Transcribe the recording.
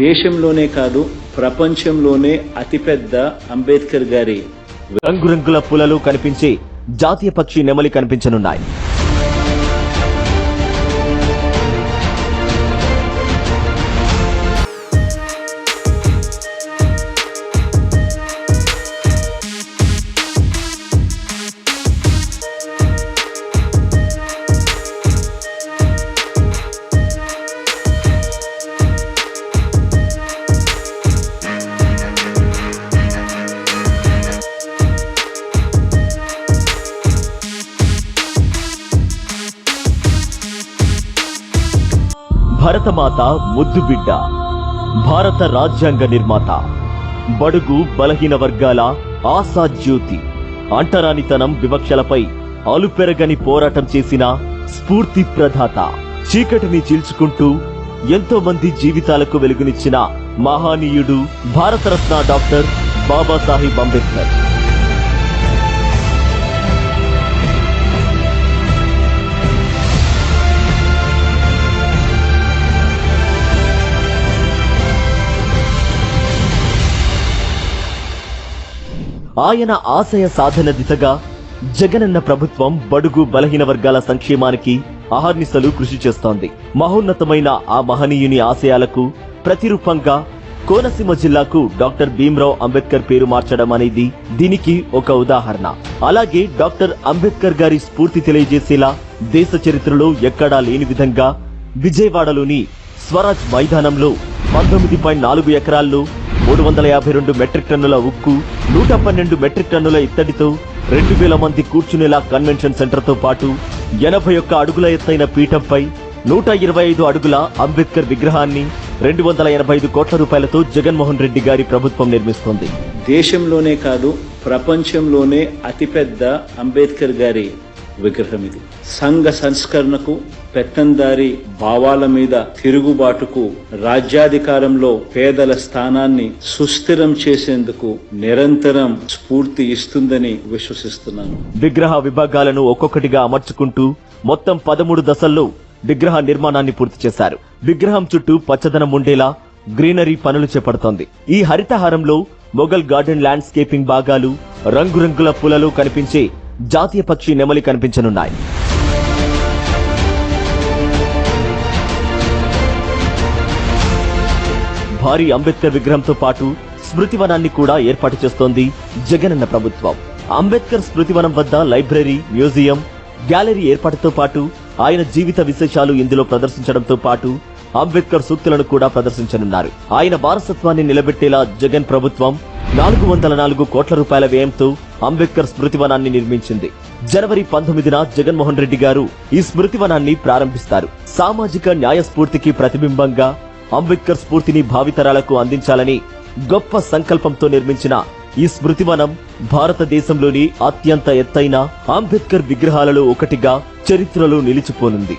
దేశంలోనే కాదు ప్రపంచంలోనే అతిపెద్ద అంబేద్కర్ గారి రంగురంగుల పూలలు కనిపించే జాతీయ పక్షి నెమలి కనిపించనున్నాయి. భరతమాత ముద్దు బిడ్డ భారత రాజ్యాంగ నిర్మాత బడుగు బలహీన వర్గాల ఆశా జ్యోతి అంటరానితనం వివక్షలపై అలుపెరగని పోరాటం చేసిన స్ఫూర్తి ప్రదాత చీకటిని చీల్చుకుంటూ ఎంతో మంది జీవితాలకు వెలుగునిచ్చిన మహానీయుడు భారతరత్న డాక్టర్ బాబాసాహెబ్ అంబేద్కర్. ఆయన ఆశయ సాధన దిశగా జగనన్న ప్రభుత్వం బడుగు బలహీన వర్గాల సంక్షేమానికి అహర్నిశలు కృషి చేస్తోంది. మహోన్నతమైన ఆ మహనీయుని ఆశయాలకు ప్రతిరూపంగా కోనసీమ జిల్లాకు డాక్టర్ భీమ్రావ్ అంబేద్కర్ పేరు మార్చడం అనేది దీనికి ఒక ఉదాహరణ. అలాగే డాక్టర్ అంబేద్కర్ గారి స్ఫూర్తి తెలియజేసేలా దేశ చరిత్రలో ఎక్కడా లేని విధంగా విజయవాడలోని స్వరాజ్ మైదానంలో పంతొమ్మిది పాయింట్ నాలుగు ఎకరాల్లో మూడు వందల యాభై రెండు మెట్రిక్ టన్నుల ఉక్కు నూట పన్నెండు మెట్రిక్ టన్నుల ఇత్తడితో రెండు వేల మంది కూర్చునేలా కన్వెన్షన్ సెంటర్తో పాటు ఎనభై ఒక్క అడుగుల ఎత్తైన పీఠంపై నూట ఇరవై ఐదు అడుగుల అంబేద్కర్ విగ్రహాన్ని రెండు వందల ఎనభై ఐదు కోట్ల రూపాయలతో జగన్మోహన్ రెడ్డి గారి ప్రభుత్వం నిర్మిస్తోంది. దేశంలోనే కాదు ప్రపంచంలోనే అతిపెద్ద అంబేద్కర్ గారి విగ్రహం ఇది. సంఘ సంస్కరణకు పెత్తందారి భావాల మీద తిరుగుబాటుకు రాజ్యాధికారంలో పేదల స్థానాన్ని సుస్థిరం చేసేందుకు నిరంతరం స్ఫూర్తి ఇస్తుందని విశ్వసిస్తున్నాను. విగ్రహ విభాగాలను ఒక్కొక్కటిగా అమర్చుకుంటూ మొత్తం పదమూడు దశల్లో విగ్రహ నిర్మాణాన్ని పూర్తి చేశారు. విగ్రహం చుట్టూ పచ్చదనం ఉండేలా గ్రీనరీ పనులు చేపడుతోంది. ఈ హరితహారంలో మొఘల్ గార్డెన్ ల్యాండ్స్కేపింగ్ భాగాలు రంగురంగుల పూలలో కనిపించే జాతీయ పక్షి నెమలి కనిపించనున్నాయి. భారీ అంబేద్కర్ విగ్రహంతో పాటు స్మృతివనాన్ని కూడా ఏర్పాటు చేస్తోంది జగనన్న ప్రభుత్వం. అంబేద్కర్ స్మృతివనం వద్ద లైబ్రరీ మ్యూజియం గ్యాలరీ ఏర్పాటుతో పాటు ఆయన జీవిత విశేషాలు ఇందులో ప్రదర్శించడంతో పాటు అంబేద్కర్ సూక్తులను కూడా ప్రదర్శించనున్నారు. ఆయన వారసత్వాన్ని నిలబెట్టేలా జగన్ ప్రభుత్వం నాలుగు వందల నాలుగు కోట్ల రూపాయల వ్యయంతో అంబేద్కర్ స్మృతివనాన్ని నిర్మించింది. జనవరి పంతొమ్మిదిన జగన్మోహన్ రెడ్డి గారు ఈ స్మృతివనాన్ని ప్రారంభిస్తారు. సామాజిక న్యాయ స్ఫూర్తికి ప్రతిబింబంగా అంబేద్కర్ స్ఫూర్తిని భావితరాలకు అందించాలని గొప్ప సంకల్పంతో నిర్మించిన ఈ స్మృతివనం భారతదేశంలోని అత్యంత ఎత్తైన అంబేద్కర్ విగ్రహాలలో ఒకటిగా చరిత్రలో నిలిచిపోనుంది.